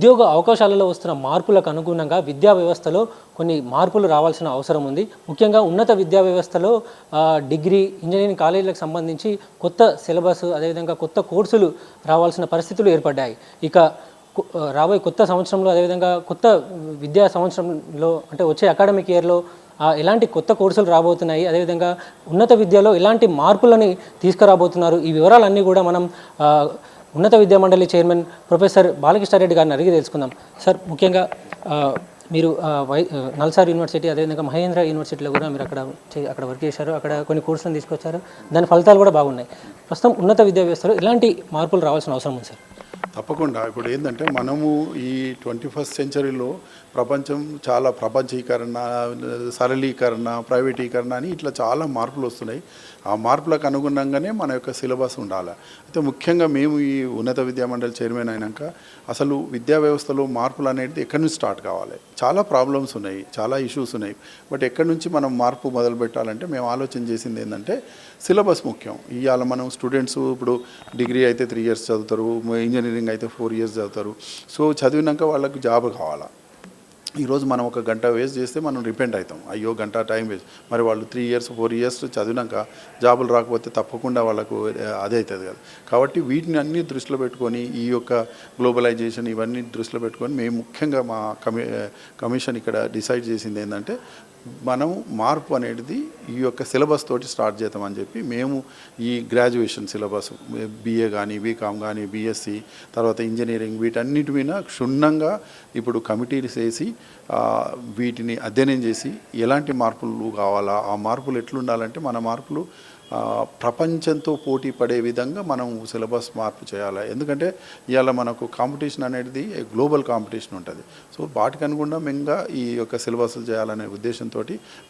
ఉద్యోగ అవకాశాలలో వస్తున్న మార్పులకు అనుగుణంగా విద్యా వ్యవస్థలో కొన్ని మార్పులు రావాల్సిన అవసరం ఉంది. ముఖ్యంగా ఉన్నత విద్యా వ్యవస్థలో డిగ్రీ ఇంజనీరింగ్ కాలేజీలకు సంబంధించి కొత్త సిలబస్ అదేవిధంగా కొత్త కోర్సులు రావాల్సిన పరిస్థితులు ఏర్పడ్డాయి. ఇక రాబోయే కొత్త సంవత్సరంలో అదేవిధంగా కొత్త విద్యా సంవత్సరంలో అంటే వచ్చే అకాడమిక్ ఇయర్లో ఎలాంటి కొత్త కోర్సులు రాబోతున్నాయి? అదేవిధంగా ఉన్నత విద్యలో ఎలాంటి మార్పులని తీసుకురాబోతున్నారు? ఈ వివరాలన్నీ కూడా మనం ఉన్నత విద్యా మండలి చైర్మన్ ప్రొఫెసర్ బాలకృష్ణారెడ్డి గారిని అడిగి తెలుసుకుందాం. సార్ ముఖ్యంగా మీరు వై నల్సార్ యూనివర్సిటీ అదేవిధంగా మహేంద్ర యూనివర్సిటీలో కూడా మీరు అక్కడ చే- అక్కడ వర్క్ చేశారు. అక్కడ కొన్ని కోర్సులను తీసుకొచ్చారు. దాని ఫలితాలు కూడా బాగున్నాయి. ప్రస్తుతం ఉన్నత విద్యా వ్యవస్థలో ఎలాంటి మార్పులు రావాల్సిన అవసరం ఉంది సార్? తప్పకుండా. ఇప్పుడు ఏంటంటే మనము ఈ ట్వంటీ ఫస్ట్ సెంచరీలో ప్రపంచం చాలా ప్రపంచీకరణ సరళీకరణ ప్రైవేటీకరణ అని ఇట్లా చాలా మార్పులు వస్తున్నాయి. ఆ మార్పులకు అనుగుణంగానే మన యొక్క సిలబస్ ఉండాలి. అయితే ముఖ్యంగా మేము ఈ ఉన్నత విద్యామండలి చైర్మన్ అయినాక అసలు విద్యా వ్యవస్థలో మార్పులు అనేది ఎక్కడి నుంచి స్టార్ట్ కావాలి? చాలా ప్రాబ్లమ్స్ ఉన్నాయి చాలా ఇష్యూస్ ఉన్నాయి. బట్ ఎక్కడి నుంచి మనం మార్పు మొదలు పెట్టాలంటే మేము ఆలోచన చేసింది ఏంటంటే సిలబస్ ముఖ్యం. ఇవాళ మనం స్టూడెంట్స్ ఇప్పుడు డిగ్రీ అయితే త్రీ ఇయర్స్ చదువుతారు ఇంజనీరింగ్ అయితే ఫోర్ ఇయర్స్ చదువుతారు. సో చదివినాక వాళ్ళకు జాబ్ కావాలా? ఈరోజు మనం ఒక గంట వేస్ట్ చేస్తే మనం రిపెంట్ అవుతాం. అయ్యో గంట టైం వేస్ట్. మరి వాళ్ళు త్రీ ఇయర్స్ ఫోర్ ఇయర్స్ చదివినాక జాబులు రాకపోతే తప్పకుండా వాళ్ళకు అదే అవుతుంది కదా. కాబట్టి వీటిని అన్ని దృష్టిలో పెట్టుకొని ఈ యొక్క గ్లోబలైజేషన్ ఇవన్నీ దృష్టిలో పెట్టుకొని మేము ముఖ్యంగా మా కమి కమిషన్ ఇక్కడ డిసైడ్ చేసింది ఏంటంటే మనం మార్పు అనేది ఈ యొక్క సిలబస్ తోటి స్టార్ట్ చేద్దామని చెప్పి మేము ఈ గ్రాడ్యుయేషన్ సిలబస్ బీఏ కానీ బీకామ్ కానీ బీఎస్సీ తర్వాత ఇంజనీరింగ్ వీటన్నిటి మీద క్షుణ్ణంగా ఇప్పుడు కమిటీలు చేసి వీటిని అధ్యయనం చేసి ఎలాంటి మార్పులు కావాలా ఆ మార్పులు ఎట్లుండాలంటే మన మార్పులు ప్రపంచంతో పోటీ పడే విధంగా మనం సిలబస్ మార్పు చేయాలి. ఎందుకంటే ఇవాళ మనకు కాంపిటీషన్ అనేది గ్లోబల్ కాంపిటీషన్ ఉంటుంది. సో వాటికి అనుగుణంగా ఇంకా ఈ యొక్క సిలబస్లు చేయాలనే ఉద్దేశంతో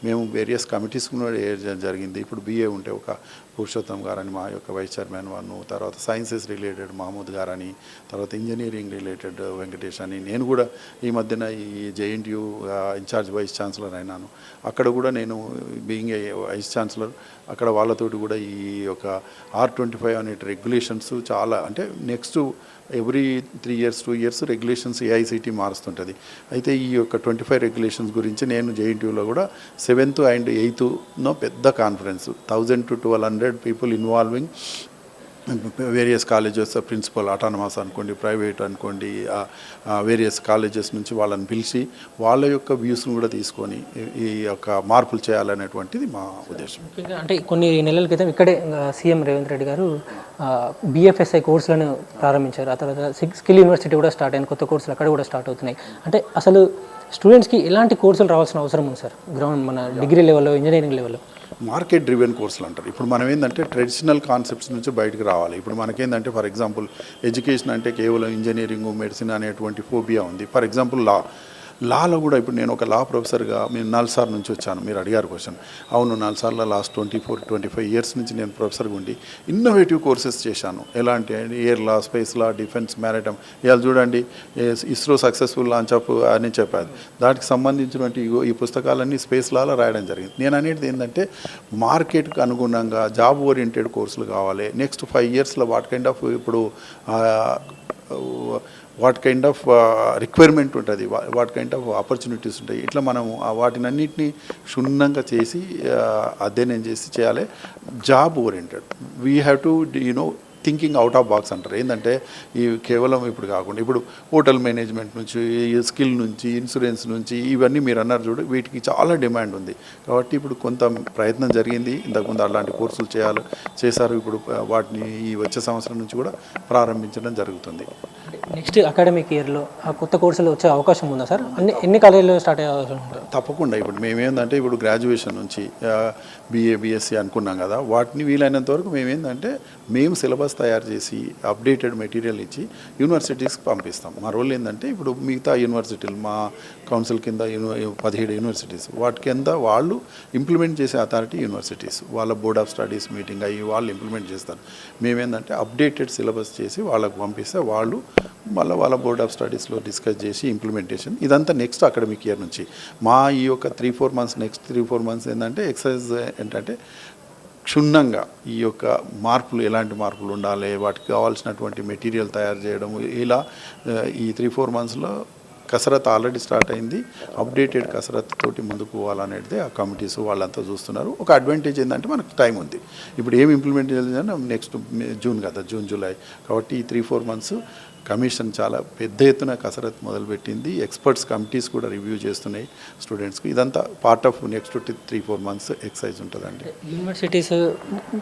మేము వేరియస్ కమిటీస్ కూడా వేయడం జరిగింది. ఇప్పుడు బీఏ ఉంటే ఒక పురుషోత్తం గారని మా యొక్క వైస్ చైర్మన్ వాను తర్వాత సైన్సెస్ రిలేటెడ్ మహమూద్ గారని తర్వాత ఇంజనీరింగ్ రిలేటెడ్ వెంకటేష్ అని నేను కూడా ఈ మధ్యన ఈ జేఎన్టీయూ ఇన్ఛార్జ్ వైస్ ఛాన్సలర్ అయినాను. అక్కడ కూడా నేను బీయింగ్ ఏ వైస్ ఛాన్సలర్ అక్కడ వాళ్ళతోటి కూడా ఈ యొక్క ఆర్ ట్వంటీ ఫైవ్ అనే రెగ్యులేషన్స్ చాలా అంటే next every three years two years regulations AICTE మారుస్తుంటుంది. అయితే ఈ యొక్క ట్వంటీ ఫైవ్ రెగ్యులేషన్స్ గురించి నేను జేఎన్టీయూలో కూడా సెవెంత్ అండ్ ఎయిత్నో పెద్ద conference thousand to twelve hundred people involving various colleges principal autonomous అనుకోండి ప్రైవేట్ అనుకోండి uh, uh, వేరియస్ కాలేజెస్ నుంచి వాళ్ళని పిలిచి వాళ్ళ యొక్క వ్యూస్ను కూడా తీసుకొని ఈ- యొక్క మార్పులు చేయాలనేటువంటిది మా ఉద్దేశం. అంటే కొన్ని నెలల క్రితం ఇక్కడే సీఎం రేవంత్ రెడ్డి గారు బిఎఫ్ఎస్ఐ కోర్సులను ప్రారంభించారు. ఆ తర్వాత స్కిల్ యూనివర్సిటీ కూడా స్టార్ట్ అయింది కొత్త కోర్సులు అక్కడ కూడా స్టార్ట్ అవుతున్నాయి. అంటే అసలు స్టూడెంట్స్కి ఎలాంటి కోర్సులు రావాల్సిన అవసరం ఉంది సార్? గ్రౌండ్ మన డిగ్రీ లెవెల్లో ఇంజనీరింగ్ లెవెల్లో? మార్కెట్ డ్రివెన్ కోర్సులు అంటారు. ఇప్పుడు మనం ఏంటంటే ట్రెడిషనల్ కాన్సెప్ట్స్ నుంచి బయటకు రావాలి. ఇప్పుడు మనకేంటంటే ఫర్ ఎగ్జాంపుల్ ఎడ్యుకేషన్ అంటే కేవలం ఇంజనీరింగ్ మెడిసిన్ అనేటువంటి ఫోబియా ఉంది. ఫర్ ఎగ్జాంపుల్ లా లాలో కూడా ఇప్పుడు నేను ఒక లా ప్రొఫెసర్గా నేను నల్సార్ నుంచి వచ్చాను. మీరు అడిగారు క్వశ్చన్. అవును నల్సార్లో last twenty four twenty five years నుంచి నేను ప్రొఫెసర్గా ఉండి ఇన్నోవేటివ్ కోర్సెస్ చేశాను. ఎలాంటి air law space law defence maritime ఇవాళ చూడండి ఇస్రో సక్సెస్ఫుల్ లాంచ్ అప్ అని చెప్పారు. దానికి సంబంధించినటువంటి ఈ పుస్తకాలన్నీ స్పేస్ లాలో రాయడం జరిగింది. నేను అనేది ఏంటంటే మార్కెట్కి అనుగుణంగా జాబ్ ఓరియంటెడ్ కోర్సులు కావాలి. నెక్స్ట్ ఫైవ్ ఇయర్స్లో వాట్ కైండ్ ఆఫ్ ఇప్పుడు uh, what kind of requirement ఉంటుంది వాట్ కైండ్ ఆఫ్ ఆపర్చునిటీస్ ఉంటాయి. ఇట్లా మనం వాటిని అన్నింటినీ క్షుణ్ణంగా చేసి అధ్యయనం చేసి చేయాలి. Job oriented. We have to you know thinking out of box అంటారు. ఏంటంటే ఈ కేవలం ఇప్పుడు కాకుండా ఇప్పుడు హోటల్ మేనేజ్మెంట్ నుంచి స్కిల్ నుంచి ఇన్సూరెన్స్ నుంచి ఇవన్నీ మీరు అన్నారు చూడు వీటికి చాలా డిమాండ్ ఉంది. కాబట్టి ఇప్పుడు కొంత ప్రయత్నం జరిగింది. ఇంతకుముందు అలాంటి కోర్సులు చేయాలి చేశారు. ఇప్పుడు వాటిని ఈ వచ్చే సంవత్సరం నుంచి కూడా ప్రారంభించడం జరుగుతుంది. నెక్స్ట్ అకాడమిక్ ఇయర్లో ఆ కొత్త కోర్సులు వచ్చే అవకాశం ఉందా సార్? అన్ని ఎన్ని కాలేజీలో స్టార్ట్ అయ్యే అవకాశం తప్పకుండా. ఇప్పుడు మేమేందంటే ఇప్పుడు గ్రాడ్యుయేషన్ నుంచి బీఏ బీఎస్సీ అనుకున్నాం కదా వాటిని వీలైనంత వరకు మేమేందంటే మేము సిలబస్ తయారు చేసి అప్డేటెడ్ మెటీరియల్ ఇచ్చి యూనివర్సిటీస్కి పంపిస్తాం. మా రోల్ ఏంటంటే ఇప్పుడు మిగతా యూనివర్సిటీలు మా కౌన్సిల్ కింద పదిహేడు యూనివర్సిటీస్ వాటి కింద వాళ్ళు ఇంప్లిమెంట్ చేసే అథారిటీ యూనివర్సిటీస్. వాళ్ళ బోర్డ్ ఆఫ్ స్టడీస్ మీటింగ్ అయ్యి వాళ్ళు ఇంప్లిమెంట్ చేస్తారు. మేమేందంటే అప్డేటెడ్ సిలబస్ చేసి వాళ్ళకు పంపిస్తే వాళ్ళు మళ్ళీ వాళ్ళ బోర్డ్ ఆఫ్ స్టడీస్లో డిస్కస్ చేసి ఇంప్లిమెంటేషన్. ఇదంతా నెక్స్ట్ అకాడమిక్ ఇయర్ నుంచి. మా ఈ యొక్క three four months next three four months ఏంటంటే ఎక్సర్సైజ్ ఏంటంటే క్షుణ్ణంగా ఈ యొక్క మార్పులు ఎలాంటి మార్పులు ఉండాలి వాటికి కావాల్సినటువంటి మెటీరియల్ తయారు చేయడం ఇలా ఈ త్రీ ఫోర్ మంత్స్లో కసరత్ ఆల్రెడీ స్టార్ట్ అయింది. అప్డేటెడ్ కసరత్ తోటి ముందుకు పోవాలనేది ఆ కమిటీస్ వాళ్ళంతా చూస్తున్నారు. ఒక అడ్వాంటేజ్ ఏంటంటే మనకు టైం ఉంది. ఇప్పుడు ఏం ఇంప్లిమెంట్ చేయాలి నెక్స్ట్ జూన్ కదా జూన్ జూలై కాబట్టి ఈ త్రీ ఫోర్ మంత్స్ కమిషన్ చాలా పెద్ద ఎత్తున కసరత్ మొదలుపెట్టింది. ఎక్స్పర్ట్స్ కమిటీస్ కూడా రివ్యూ చేస్తున్నాయి స్టూడెంట్స్కి ఇదంతా part of next three four months exercise ఉంటుందండి. యూనివర్సిటీస్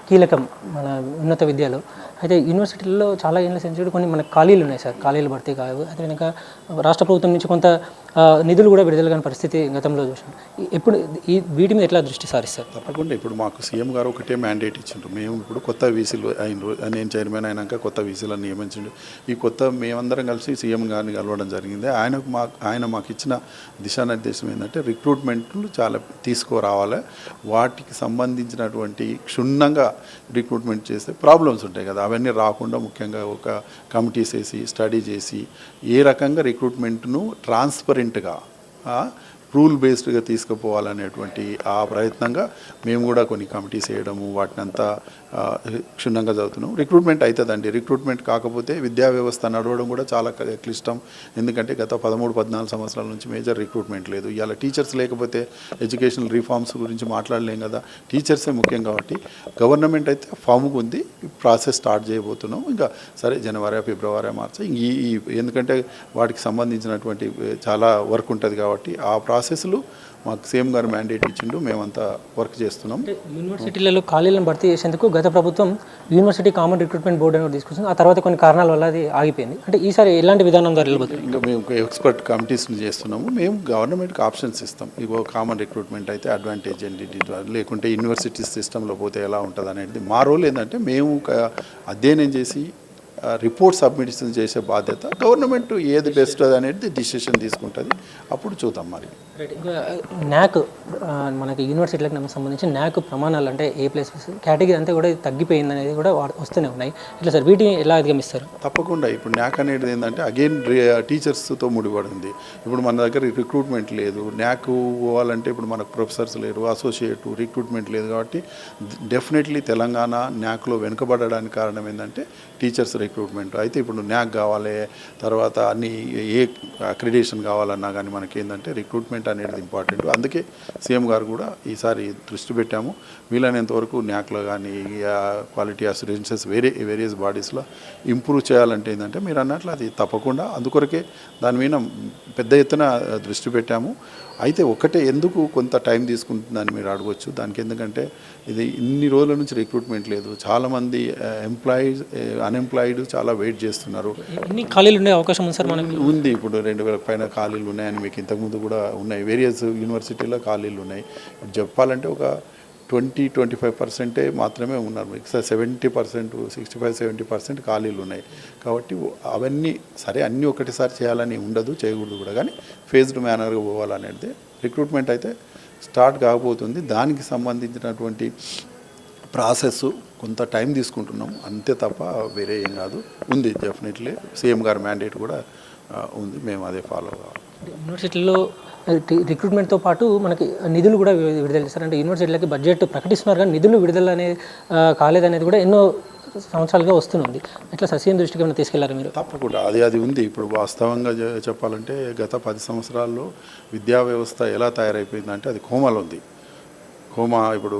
కీలకం మన ఉన్నత విద్యలో. అయితే యూనివర్సిటీల్లో చాలా ఏళ్ళ సెంచురీ కొన్ని మనకు ఖాళీలు ఉన్నాయి సార్. ఖాళీలు భర్తీ కావు. అదే విధంగా రాష్ట్ర ప్రభుత్వం నుంచి కొంత నిధులు కూడా విడుదల కాని పరిస్థితి గతంలో చూసాం ఎప్పుడు ఈ వీటి మీద ఎట్లా దృష్టి సారిస్తారు? తప్పకుండా. ఇప్పుడు మాకు సీఎం గారు ఒకటే మ్యాండేట్ ఇచ్చిండ్రు. మేము ఇప్పుడు కొత్త వీసీలు అయినరు నేను చైర్మన్ అయినాక కొత్త వీసీలను నియమించిండు. ఈ కొత్త మేమందరం కలిసి సీఎం గారిని కలవడం జరిగింది. ఆయనకు మా ఆయన మాకు ఇచ్చిన దిశానిర్దేశం ఏంటంటే రిక్రూట్మెంట్లు చాలా తీసుకురావాలి. వాటికి సంబంధించినటువంటి క్షుణ్ణంగా రిక్రూట్మెంట్ చేస్తే ప్రాబ్లమ్స్ ఉంటాయి కదా. అవన్నీ రాకుండా ముఖ్యంగా ఒక కమిటీస్ వేసి స్టడీ చేసి ఏ రకంగా రిక్రూట్మెంట్ను ట్రాన్స్పరెంట్గా రూల్ బేస్డ్గా తీసుకుపోవాలనేటువంటి ఆ ప్రయత్నంగా మేము కూడా కొన్ని కమిటీస్ వేయడము వాటిని అంతా క్షుణ్ణంగా చదువుతున్నాం. రిక్రూట్మెంట్ అవుతుందండి రిక్రూట్మెంట్ కాకపోతే విద్యా వ్యవస్థ నడవడం కూడా చాలా క్లిష్టం. ఎందుకంటే గత పదమూడు పద్నాలుగు సంవత్సరాల నుంచి మేజర్ రిక్రూట్మెంట్ లేదు. ఇవాళ టీచర్స్ లేకపోతే ఎడ్యుకేషనల్ రిఫార్మ్స్ గురించి మాట్లాడలేం కదా. టీచర్సే ముఖ్యం కాబట్టి గవర్నమెంట్ అయితే ఫామ్కి ఉంది ప్రాసెస్ స్టార్ట్ చేయబోతున్నాం. ఇంకా సరే జనవరి ఫిబ్రవరి మార్చి ఈ ఎందుకంటే వాటికి సంబంధించినటువంటి చాలా వర్క్ ఉంటుంది కాబట్టి ఆ ప్రాసెస్ ప్రాసెస్లు మాకు సీఎం గారు మ్యాండేట్ ఇచ్చిండు మేమంతా వర్క్ చేస్తున్నాం. యూనివర్సిటీలలో ఖాళీలను భర్తీ చేసేందుకు గత ప్రభుత్వం యూనివర్సిటీ కామన్ రిక్రూట్మెంట్ బోర్డు అనేది తీసుకొచ్చింది. ఆ తర్వాత కొన్ని కారణాల వల్ల అది ఆగిపోయింది. అంటే ఈసారి ఎలాంటి విధానం ద్వారా వెళ్ళబోతుంది ఇంకా మేము ఎక్స్పర్ట్ కమిటీస్ని చేస్తున్నాము. మేము గవర్నమెంట్కి ఆప్షన్స్ ఇస్తాం. ఇగో కామన్ రిక్రూట్మెంట్ అయితే అడ్వాంటేజ్ ఏంటి లేకుంటే యూనివర్సిటీ సిస్టంలో పోతే ఎలా ఉంటుంది అనేది. మా రోల్ ఏంటంటే మేము అధ్యయనం చేసి రిపోర్ట్ సబ్మిషన్ చేసే బాధ్యత గవర్నమెంట్ ఏది బెస్ట్ అనేది డిసిషన్ తీసుకుంటుంది. అప్పుడు చూద్దాం మరి. న్యాక్ uh, uh, మనకి యూనివర్సిటీలకు నమ్మ సంబంధించి న్యాక్ ప్రమాణాలు అంటే ఏ ప్లేస్ కేటగిరీ అంతా కూడా తగ్గిపోయింది అనేది కూడా వస్తూనే ఉన్నాయి. ఇట్లా సార్ వీటిని ఎలా అధిగమిస్తారు? తప్పకుండా. ఇప్పుడు న్యాక్ అనేది ఏంటంటే అగైన్ టీచర్స్తో uh, ముడిపడింది. ఇప్పుడు మన దగ్గర రిక్రూట్మెంట్ లేదు. న్యాక్ పోవాలంటే ఇప్పుడు మనకు ప్రొఫెసర్స్ లేరు అసోసియేట్ రిక్రూట్మెంట్ లేదు కాబట్టి డెఫినెట్లీ తెలంగాణ న్యాక్లో వెనుకబడడానికి కారణం ఏంటంటే టీచర్స్ రిక్రూట్మెంట్ అయితే ఇప్పుడు న్యాక్ కావాలి తర్వాత అన్ని ఏ అక్రిడేషన్ కావాలన్నా కానీ మనకి ఏంటంటే రిక్రూట్మెంట్ అనేది ఇంపార్టెంట్ అందుకే సీఎం గారు కూడా ఈసారి దృష్టి పెట్టాము. వీలైనంత వరకు న్యాక్లో కానీ క్వాలిటీ అసూరెన్సెస్ వేరే వేరియస్ బాడీస్లో ఇంప్రూవ్ చేయాలంటే ఏంటంటే మీరు అన్నట్లు అది తప్పకుండా. అందుకొరకే దాని మీద పెద్ద ఎత్తున దృష్టి పెట్టాము. అయితే ఒకటే ఎందుకు కొంత టైం తీసుకుంటుందని మీరు అడగవచ్చు దానికి ఎందుకంటే ఇది ఇన్ని రోజుల నుంచి రిక్రూట్మెంట్ లేదు. చాలామంది ఎంప్లాయీస్ అన్ఎంప్లాయిడ్ చాలా వెయిట్ చేస్తున్నారు. ఖాళీలు ఉండే అవకాశం ఉంది సార్ మనకి? ఉంది. ఇప్పుడు రెండు వేల పైన ఖాళీలు ఉన్నాయని మీకు ఇంతకుముందు కూడా ఉన్నాయి. వేరియస్ యూనివర్సిటీలో ఖాళీలు ఉన్నాయి. చెప్పాలంటే ఒక ట్వంటీ ట్వంటీ ఫైవ్ పర్సెంటే మాత్రమే ఉన్నారు. మీకు seventy percent sixty five seventy percent ఖాళీలు ఉన్నాయి. కాబట్టి అవన్నీ సరే అన్నీ ఒకటిసారి చేయాలని ఉండదు చేయకూడదు కూడా. కానీ ఫేజ్డ్ మేనర్గా పోవాలనేది రిక్రూట్మెంట్ అయితే స్టార్ట్ కాకపోతుంది. దానికి సంబంధించినటువంటి ప్రాసెస్ కొంత టైం తీసుకుంటున్నాం. అంతే తప్ప వేరే ఏం కాదు. ఉంది డెఫినెట్లీ సీఎం గారి మ్యాండేట్ కూడా ఉంది. మేము అదే ఫాలో కావాలి. యూనివర్సిటీలో రిక్రూట్మెంట్తో పాటు మనకి నిధులు కూడా విడుదల చేస్తారు అంటే యూనివర్సిటీలకి బడ్జెట్ ప్రకటిస్తున్నారు కానీ నిధులు విడుదల అనే కాలేదనేది కూడా ఎన్నో సంవత్సరాలుగా వస్తుంది ఎట్లా సస్యం దృష్టికి ఏమైనా తీసుకెళ్ళారు మీరు? తప్పకుండా. అది అది ఉంది. ఇప్పుడు వాస్తవంగా చెప్పాలంటే గత పది సంవత్సరాల్లో విద్యా వ్యవస్థ ఎలా తయారైపోయిందంటే అది కోమలు ఉంది. కోమా ఇప్పుడు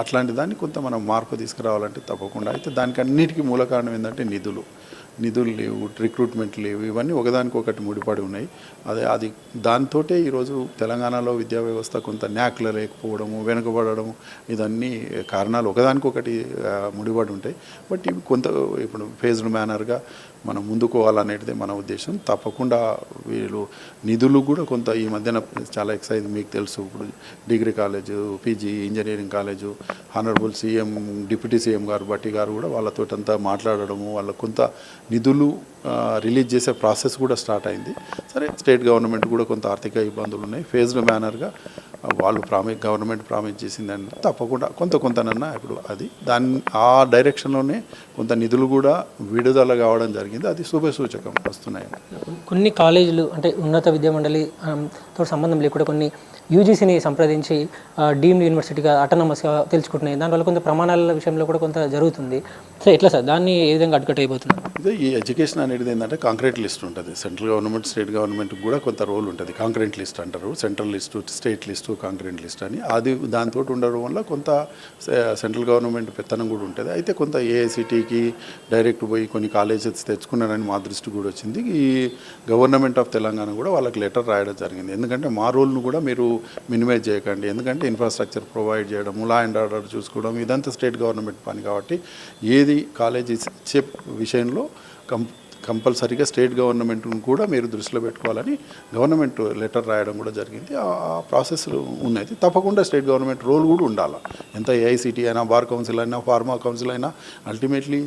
అట్లాంటి దాన్ని కొంత మనం మార్పు తీసుకురావాలంటే తప్పకుండా. అయితే దానికి అన్నిటికీ మూల కారణం ఏంటంటే నిధులు. నిధులు లేవు రిక్రూట్మెంట్ లేవు ఇవన్నీ ఒకదానికొకటి ముడిపడి ఉన్నాయి. అదే అది దాంతోటే ఈరోజు తెలంగాణలో విద్యా వ్యవస్థ కొంత న్యాక్లు లేకపోవడము వెనుకబడము ఇదన్నీ కారణాలు ఒకదానికొకటి ముడిపడి ఉంటాయి. బట్ ఇవి కొంత ఇప్పుడు ఫేజ్డ్ మేనర్గా మనం ముందుకోవాలనేది మన ఉద్దేశం. తప్పకుండా వీళ్ళు నిధులు కూడా కొంత ఈ మధ్యన చాలా ఎక్సైజ్ మీకు తెలుసు. ఇప్పుడు degree college PG engineering college honourable CM deputy CM గారు బట్టి గారు కూడా వాళ్ళతో అంతా మాట్లాడడము వాళ్ళ కొంత నిధులు రిలీజ్ చేసే ప్రాసెస్ కూడా స్టార్ట్ అయింది. సరే స్టేట్ గవర్నమెంట్ కూడా కొంత ఆర్థిక ఇబ్బందులు ఉన్నాయి. ఫేజ్డ్ మేనర్గా వాళ్ళు ప్రామిస్ గవర్నమెంట్ ప్రామిస్ చేసిందని తప్పకుండా కొంత కొంతనన్నా ఇప్పుడు అది దాని ఆ డైరెక్షన్లోనే కొంత నిధులు కూడా విడుదల కావడం జరిగింది. అది శుభ సూచకం వస్తున్నాయి. కొన్ని కాలేజీలు అంటే ఉన్నత విద్యా మండలి ఆమ్, తో సంబంధం లేకుండా కొన్ని యూజీసీని సంప్రదించి డీమ్డ్ యూనివర్సిటీగా అటనమస్గా తెలుసుకుంటున్నాయి. దానివల్ల కొంత ప్రమాణాల విషయంలో కూడా కొంత జరుగుతుంది. సో ఎట్లా సార్? దాన్ని ఏ విధంగా అడ్డుకట్టయిపోతున్నారు ఇదే ఈ ఎడ్యుకేషన్ అనేది ఏంటంటే కాంక్రీట్ లిస్ట్ ఉంటుంది. సెంట్రల్ గవర్నమెంట్ స్టేట్ గవర్నమెంట్ కూడా కొంత రోల్ ఉంటుంది. కాంక్రీట్ లిస్ట్ అంటారు. Central list state list two concurrent list అని. అది దాంతో ఉండడం వల్ల కొంత సెంట్రల్ గవర్నమెంట్ పెత్తనం కూడా ఉంటుంది. అయితే కొంత ఏఐసిటీకి డైరెక్ట్ పోయి కొన్ని కాలేజెస్ తెచ్చుకున్నారని మా దృష్టి కూడా వచ్చింది. ఈ గవర్నమెంట్ ఆఫ్ తెలంగాణ కూడా వాళ్ళకి లెటర్ రాయడం జరిగింది. ఎందుకంటే మా రోల్ను కూడా మీరు మినిమైజ్ చేయకండి. ఎందుకంటే ఇన్ఫ్రాస్ట్రక్చర్ ప్రొవైడ్ చేయడం లా అండ్ ఆర్డర్ చూసుకోవడం ఇదంతా స్టేట్ గవర్నమెంట్ పని కాబట్టి ఏది కాలేజీ ఇచ్చే విషయంలో కం కంపల్సరీగా స్టేట్ గవర్నమెంట్ను కూడా మీరు దృష్టిలో పెట్టుకోవాలని గవర్నమెంట్ లెటర్ రాయడం కూడా జరిగింది. ఆ ఆ ప్రాసెస్ ఉన్నది తప్పకుండా స్టేట్ గవర్నమెంట్ రోల్ కూడా ఉండాలి. ఎంత ఏఐసిటీ అయినా బార్ కౌన్సిల్ అయినా ఫార్మా కౌన్సిల్ అయినా అల్టిమేట్లీ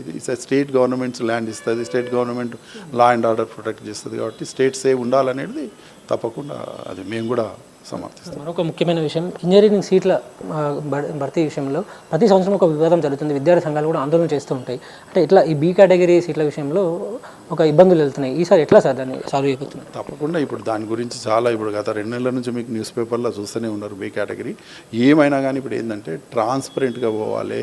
స్టేట్ గవర్నమెంట్స్ ల్యాండ్ ఇస్తుంది. State government law and order protect చేస్తుంది కాబట్టి స్టేట్సే ఉండాలనేది తప్పకుండా అది మేము కూడా సమర్థిస్తాం మరొక ముఖ్యమైన విషయం ఇంజనీరింగ్ సీట్ల భర్తీ విషయంలో ప్రతి సంవత్సరం ఒక వివాదం జరుగుతుంది విద్యార్థి సంఘాలు కూడా ఆందోళన చేస్తూ ఉంటాయి. అంటే ఇట్లా ఈ బీ కేటగిరీ సీట్ల విషయంలో ఒక ఇబ్బందులు వెళ్తున్నాయి. ఈసారి ఎట్లా సార్ దాన్ని సాల్వ్ అయిపోతున్నారు తప్పకుండా ఇప్పుడు దాని గురించి చాలా ఇప్పుడు గత రెండు నెలల నుంచి మీకు న్యూస్ పేపర్లో చూస్తూనే ఉన్నారు బి కేటగిరీ. ఏమైనా కానీ ఇప్పుడు ఏంటంటే ట్రాన్స్పరెంట్గా పోవాలి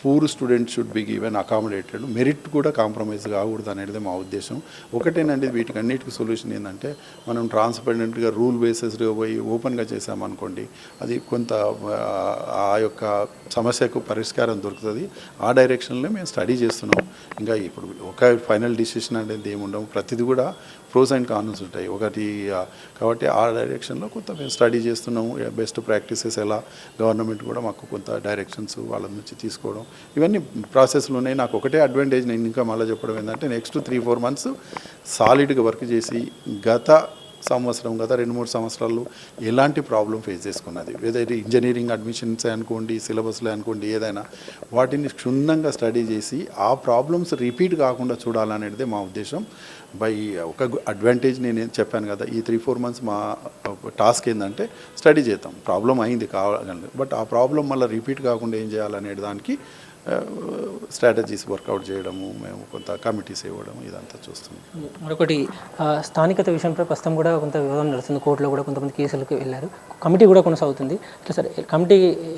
poor student should be given accommodated. Merit కూడా కాంప్రమైజ్ కాకూడదు అనేది మా ఉద్దేశం. ఒకటేనండి వీటికి అన్నిటికీ సొల్యూషన్ ఏంటంటే మనం ట్రాన్స్పరెంట్గా రూల్ బేసిస్గా పోయి ఓపెన్గా చేసామనుకోండి అది కొంత ఆ, ఆ యొక్క సమస్యకు పరిష్కారం దొరుకుతుంది. ఆ డైరెక్షన్లో మేము స్టడీ చేస్తున్నాం. ఇంకా ఇప్పుడు ఒక ఫైనల్ డిసిషన్ అనేది ఏముండవు. ప్రతిదీ కూడా ప్రోస్ అండ్ కాన్స్ ఉంటాయి. ఒకటి కాబట్టి ఆ డైరెక్షన్లో కొంత మేము స్టడీ చేస్తున్నాము. బెస్ట్ ప్రాక్టీసెస్ ఎలా గవర్నమెంట్ కూడా మాకు కొంత డైరెక్షన్స్ వాళ్ళ నుంచి తీసుకోవడం. ఇవన్నీ ప్రాసెస్లు ఉన్నాయి నాకు ఒకటే అడ్వాంటేజ్ నేను ఇంకా మళ్ళీ చెప్పడం ఏంటంటే నెక్స్ట్ త్రీ ఫోర్ మంత్స్ సాలిడ్గా వర్క్ చేసి గత సంవత్సరం గత రెండు మూడు సంవత్సరాలు ఎలాంటి ప్రాబ్లం ఫేస్ చేసుకున్నది? ఏదైతే ఇంజనీరింగ్ అడ్మిషన్స్ అనుకోండి సిలబస్లో అనుకోండి ఏదైనా వాటిని క్షుణ్ణంగా స్టడీ చేసి ఆ ప్రాబ్లమ్స్ రిపీట్ కాకుండా చూడాలనేది మా ఉద్దేశం. బై ఒక అడ్వాంటేజ్ నేను చెప్పాను కదా ఈ త్రీ ఫోర్ మంత్స్ మా టాస్క్ ఏంటంటే స్టడీ చేద్దాం. ప్రాబ్లం అయింది కావాలి బట్ ఆ ప్రాబ్లం మళ్ళీ రిపీట్ కాకుండా ఏం చేయాలనే దానికి స్ట్రాటజీస్ వర్కౌట్ చేయడము మేము కొంత కమిటీస్ ఇవ్వడం ఇదంతా చూస్తున్నాం. మరొకటి స్థానికత విషయంపై ప్రస్తుతం కూడా కొంత వివాదం నడుస్తుంది. కోర్టులో కూడా కొంతమంది కేసులకు వెళ్ళారు. కమిటీ కూడా కొనసాగుతుంది. ఇట్లా సరే కమిటీ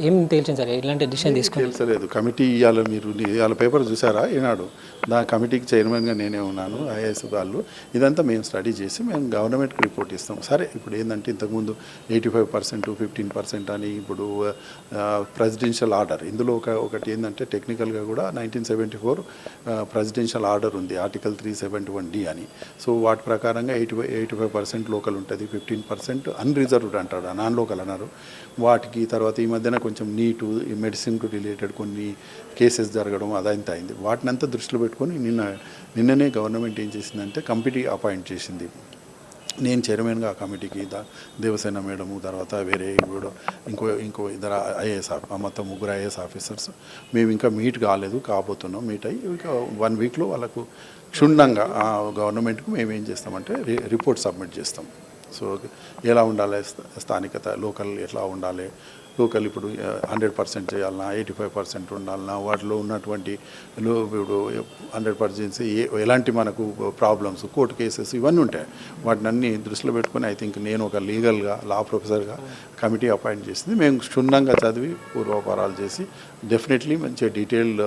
ఏం తేల్చింది సార్? ఇలాంటి డిసిషన్ తీసుకుని తెలుసలేదు కమిటీ ఇవాళ మీరు ఇవాళ పేపర్ చూసారా? ఈనాడు. దా కమిటీకి చైర్మన్గా నేనే ఉన్నాను ఐఏఎస్ వాళ్ళు. ఇదంతా మేము స్టడీ చేసి మేము గవర్నమెంట్కి రిపోర్ట్ ఇస్తాం. సరే ఇప్పుడు ఏంటంటే ఇంతకుముందు eighty five percent fifteen percent అని ఇప్పుడు ప్రెసిడెన్షియల్ ఆర్డర్ ఇందులో ఒక ఒకటి ఏంటంటే టెక్నికల్గా కూడా nineteen seventy four presidential order ఉంది article three seventy one D అని. సో వాటి ప్రకారంగా eighty five eighty five percent local ఉంటుంది ఫిఫ్టీన్ పర్సెంట్ అన్రిజర్వ్డ్ అంటాడు నాన్ లోకల్ అన్నారు. వాటికి తర్వాత ఈ మధ్యన కొంచెం నీటు మెడిసిన్కు రిలేటెడ్ కొన్ని కేసెస్ జరగడం అదంతా అయింది. వాటినంతా దృష్టిలో పెట్టుకొని నిన్న నిన్ననే గవర్నమెంట్ ఏం చేసిందంటే కమిటీ అపాయింట్ చేసింది. నేను చైర్మన్గా ఆ కమిటీకి దేవసేన మేడము తర్వాత వేరే కూడా ఇంకో ఇంకో ఇద్దరు ఐఏఎస్ మొత్తం ముగ్గురు ఐఏఎస్ ఆఫీసర్స్. మేము ఇంకా మీట్ కాలేదు కాబోతున్నాం మీట్ అయ్యి ఇంకా వన్ వీక్లో వాళ్ళకు క్షుణ్ణంగా ఆ గవర్నమెంట్కి మేము ఏం చేస్తామంటే రి- రిపోర్ట్ సబ్మిట్ చేస్తాం. సో ఎలా ఉండాలి స్థ- స్థానికత లోకల్ ఎట్లా ఉండాలి లోకల్ ఇప్పుడు హండ్రెడ్ పర్సెంట్ చేయాలన్నా ఎయిటీ ఫైవ్ పర్సెంట్ ఉండాలన్నా వాటిలో ఉన్నటువంటి లో ఇప్పుడు హండ్రెడ్ పర్సెంట్ ఏ ఎలాంటి మనకు ప్రాబ్లమ్స్ కోర్టు కేసెస్ ఇవన్నీ ఉంటాయి. వాటిని అన్ని దృష్టిలో పెట్టుకొని ఐ థింక్ నేను ఒక లీగల్గా లా ప్రొఫెసర్గా కమిటీ అపాయింట్ చేసింది. మేము క్షుణ్ణంగా చదివి పూర్వపరాలు చేసి డెఫినెట్లీ మంచి డీటెయిల్డ్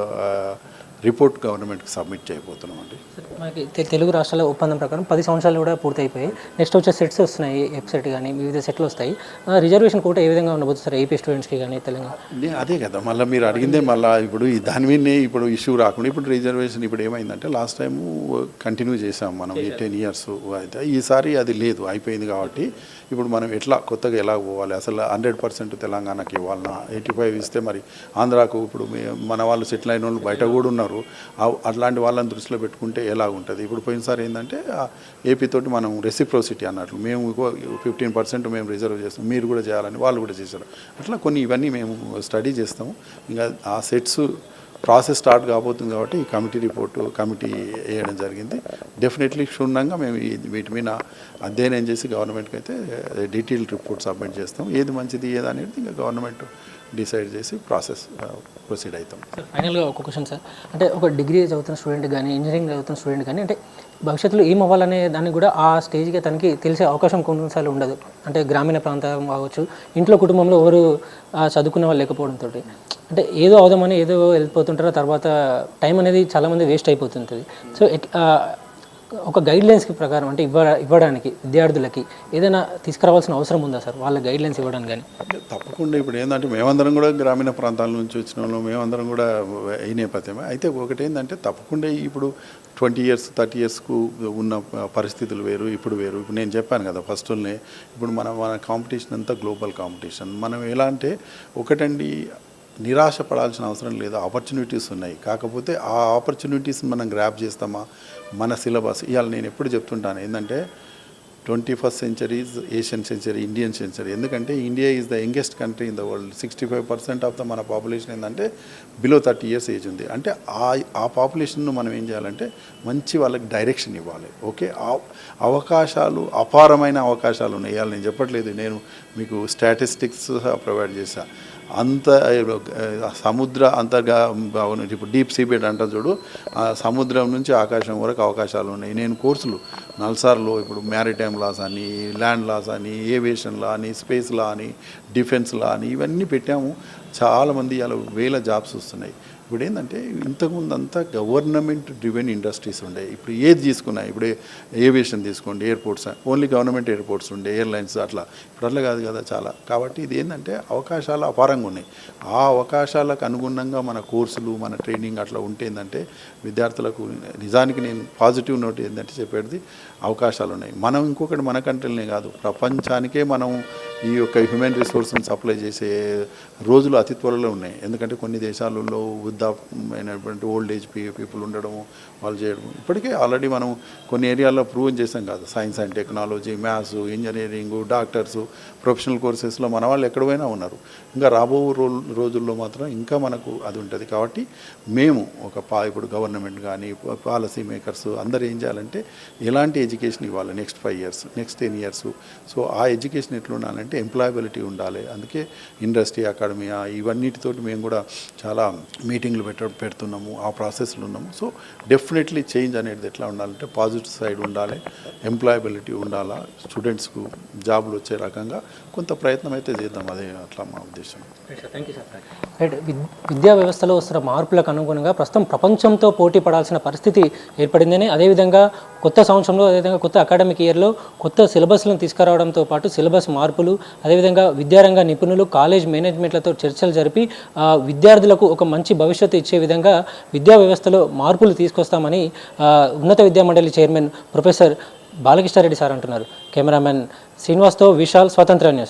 రిపోర్ట్ గవర్నమెంట్కి సబ్మిట్ చేయబోతున్నాం అండి మనకి తెలుగు రాష్ట్రాల ఒప్పందం ప్రకారం పది సంవత్సరాలు కూడా పూర్తయిపోయాయి. నెక్స్ట్ వచ్చే సెట్స్ వస్తున్నాయి ఎఫ్ సెట్ కానీ వివిధ సెట్లు వస్తాయి. రిజర్వేషన్ కోట ఏ విధంగా ఉండబోతుంది సార్ ఏపీ స్టూడెంట్స్కి కానీ తెలంగాణ? అదే కదా మళ్ళీ మీరు అడిగిందే మళ్ళీ ఇప్పుడు ఈ దాని మీదనే ఇప్పుడు ఇష్యూ రాకుండా ఇప్పుడు రిజర్వేషన్ ఇప్పుడు ఏమైందంటే లాస్ట్ టైము కంటిన్యూ చేసాం మనం ఈ టెన్ ఇయర్స్ అయితే ఈసారి అది లేదు అయిపోయింది కాబట్టి ఇప్పుడు మనం ఎట్లా కొత్తగా ఎలా పోవాలి? అసలు హండ్రెడ్ పర్సెంట్ తెలంగాణకి ఇవ్వాలన్నా ఎయిటీ ఫైవ్ ఇస్తే మరి ఆంధ్రాకు ఇప్పుడు మన వాళ్ళు సెటిల్ అయిన వాళ్ళు బయట కూడా ఉన్నారు. ఆ- అట్లాంటి వాళ్ళని దృష్టిలో పెట్టుకుంటే ఎలా ఉంటుంది ఇప్పుడు పోయినసారి ఏంటంటే ఏపీ తోటి మనం రెసిప్రోసిటీ అన్నట్లు మేము ఫిఫ్టీన్ పర్సెంట్ మేము రిజర్వ్ చేస్తాం మీరు కూడా చేయాలని వాళ్ళు కూడా చేశారు. అట్లా కొన్ని ఇవన్నీ మేము స్టడీ చేస్తాము. ఇంకా ఆ సెట్స్ ప్రాసెస్ స్టార్ట్ కాబోతుంది కాబట్టి ఈ కమిటీ రిపోర్టు కమిటీ వేయడం జరిగింది. డెఫినెట్లీ క్షుణ్ణంగా మేము వీటి మీద అధ్యయనం చేసి గవర్నమెంట్కి అయితే డీటెయిల్ రిపోర్ట్ సబ్మిట్ చేస్తాం ఏది మంచిది ఏది అనేది ఇంకా గవర్నమెంట్ డిసైడ్ చేసి ప్రాసెస్ ప్రొసీడ్ అవుతాం. సార్ ఫైనల్గా ఒక క్వశ్చన్ సార్. అంటే ఒక డిగ్రీ చదువుతున్న స్టూడెంట్ కానీ ఇంజనీరింగ్ చదువుతున్న స్టూడెంట్ కానీ అంటే భవిష్యత్తులో ఏం అవ్వాలనే దాన్ని కూడా ఆ స్టేజ్కి తనకి తెలిసే అవకాశం కొన్నిసార్లు ఉండదు. అంటే గ్రామీణ ప్రాంతం కావచ్చు ఇంట్లో కుటుంబంలో ఎవరు చదువుకున్న వాళ్ళు లేకపోవడంతో అంటే ఏదో అవుదామని ఏదో వెళ్ళిపోతుంటారో తర్వాత టైం అనేది చాలామంది వేస్ట్ అయిపోతుంటుంది. సో ఒక గైడ్లైన్స్కి ప్రకారం అంటే ఇవ్వ ఇవ్వడానికి విద్యార్థులకి ఏదైనా తీసుకురావాల్సిన అవసరం ఉందా సార్? వాళ్ళ గైడ్ లైన్స్ ఇవ్వడానికి కానీ తప్పకుండా ఇప్పుడు ఏంటంటే మేమందరం కూడా గ్రామీణ ప్రాంతాల నుంచి వచ్చిన వాళ్ళు మేమందరం కూడా ఈ నేపథ్యమే. అయితే ఒకటి ఏంటంటే తప్పకుండా ఇప్పుడు ట్వంటీ ఇయర్స్ థర్టీ ఇయర్స్కు ఉన్న పరిస్థితులు వేరు ఇప్పుడు వేరు. ఇప్పుడు నేను చెప్పాను కదా ఫస్ట్నే ఇప్పుడు మన మన కాంపిటీషన్ అంతా గ్లోబల్ కాంపిటీషన్. మనం ఎలా అంటే ఒకటండి నిరాశ పడాల్సిన అవసరం లేదు ఆపర్చునిటీస్ ఉన్నాయి. కాకపోతే ఆ ఆపర్చునిటీస్ మనం గ్రాప్ చేస్తామా? మన సిలబస్ ఇవాళ నేను ఎప్పుడు చెప్తుంటాను ఏంటంటే twenty first century is Asian century Indian century. ఎందుకంటే India is the youngest country in the world. Sixty five percent of the మన పాపులేషన్ ఏంటంటే బిలో థర్టీ ఇయర్స్ ఏజ్ ఉంది. అంటే ఆ ఆ పాపులేషన్ను మనం ఏం చేయాలంటే మంచి వాళ్ళకి డైరెక్షన్ ఇవ్వాలి. ఓకే? అవకాశాలు అపారమైన అవకాశాలు ఉన్నాయి. ఇవాళ నేను చెప్పట్లేదు నేను మీకు స్టాటిస్టిక్స్ ప్రొవైడ్ చేశాను అంత సముద్ర అంతర్గా ఇప్పుడు డీప్ సీబెడ్ అంటారు చూడు ఆ సముద్రం నుంచి ఆకాశం వరకు అవకాశాలు ఉన్నాయి. నేను కోర్సులు నల్సార్లో ఇప్పుడు మ్యారిటైమ్ లాస్ అని ల్యాండ్ లాస్ అని ఏవియేషన్ లా అని స్పేస్ లా అని డిఫెన్స్ లా అని ఇవన్నీ పెట్టాము. చాలామంది అలా వేల జాబ్స్ వస్తున్నాయి. ఇప్పుడు ఏంటంటే ఇంతకుముందు అంతా గవర్నమెంట్ డ్రివెన్ ఇండస్ట్రీస్ ఉండే. ఇప్పుడు ఏది తీసుకున్నా ఇప్పుడు ఏవియేషన్ తీసుకోండి ఎయిర్పోర్ట్స్ ఓన్లీ గవర్నమెంట్ ఎయిర్పోర్ట్స్ ఉండే ఎయిర్లైన్స్ అట్లా. ఇప్పుడు అట్లా కాదు కదా చాలా. కాబట్టి ఇది ఏంటంటే అవకాశాలు అపారంగా ఉన్నాయి. ఆ అవకాశాలకు అనుగుణంగా మన కోర్సులు మన ట్రైనింగ్ అట్లా ఉంటే ఏంటంటే విద్యార్థులకు నిజానికి నేను పాజిటివ్ నోట్ ఏంటంటే చెప్పేది అవకాశాలు ఉన్నాయి. మనం ఇంకొకటి మన కంట్రీలనే కాదు. ప్రపంచానికే మనం ఈ యొక్క హ్యూమన్ రిసోర్స్ని సప్లై చేసే రోజులు అతి త్వరలో ఉన్నాయి. ఎందుకంటే కొన్ని దేశాలలో వృద్ధామైనటువంటి ఓల్డ్ ఏజ్ పీపుల్ ఉండడము వాళ్ళు చేయడం ఇప్పటికే ఆల్రెడీ మనం కొన్ని ఏరియాల్లో ప్రూవ్ చేసాం కాదు. Science and technology maths engineering doctors professional కోర్సెస్లో మన వాళ్ళు ఎక్కడ పోయినా ఉన్నారు. ఇంకా రాబో రో రోజుల్లో మాత్రం ఇంకా మనకు అది ఉంటుంది. కాబట్టి మేము ఒక పా ఇప్పుడు గవర్నమెంట్ కానీ పాలసీ మేకర్స్ అందరూ ఏం చేయాలంటే ఎలాంటి ఎడ్యుకేషన్ ఇవ్వాలి next five years next ten years so ఆ ఎడ్యుకేషన్ ఎట్లా ఉండాలంటే ఎంప్లాయబిలిటీ ఉండాలి. అందుకే ఇండస్ట్రీ అకాడమీ ఇవన్నిటితోటి మేము కూడా చాలా మీటింగ్లు పెట్ట పెడుతున్నాము ఆ ప్రాసెస్లో ఉన్నాము. సో డెఫినెట్లీ చేంజ్ అనేది ఎట్లా ఉండాలంటే పాజిటివ్ సైడ్ ఉండాలి ఎంప్లాయబిలిటీ ఉండాలా స్టూడెంట్స్కు జాబులు వచ్చే రకంగా కొంత ప్రయత్నం అయితే చేద్దాం అదే అట్లా మా ఉద్దేశం. రైట్ విద్యా వ్యవస్థలో వస్తున్న మార్పులకు అనుగుణంగా ప్రస్తుతం ప్రపంచంతో పోటీ పడాల్సిన పరిస్థితి ఏర్పడిందని అదేవిధంగా కొత్త సంవత్సరంలో అదేవిధంగా కొత్త అకాడమిక్ ఇయర్లో కొత్త సిలబస్లను తీసుకురావడంతో పాటు సిలబస్ మార్పులు అదేవిధంగా విద్యారంగ నిపుణులు కాలేజ్ మేనేజ్మెంట్లతో చర్చ చర్చలు జరిపి విద్యార్థులకు ఒక మంచి భవిష్యత్తు ఇచ్చే విధంగా విద్యా వ్యవస్థలో మార్పులు తీసుకొస్తామని ఉన్నత విద్యా మండలి చైర్మన్ ప్రొఫెసర్ బాలకృష్ణారెడ్డి సార్ అంటున్నారు. కెమెరామెన్ శ్రీనివాస్తో విశాల్ స్వతంత్ర న్యూస్.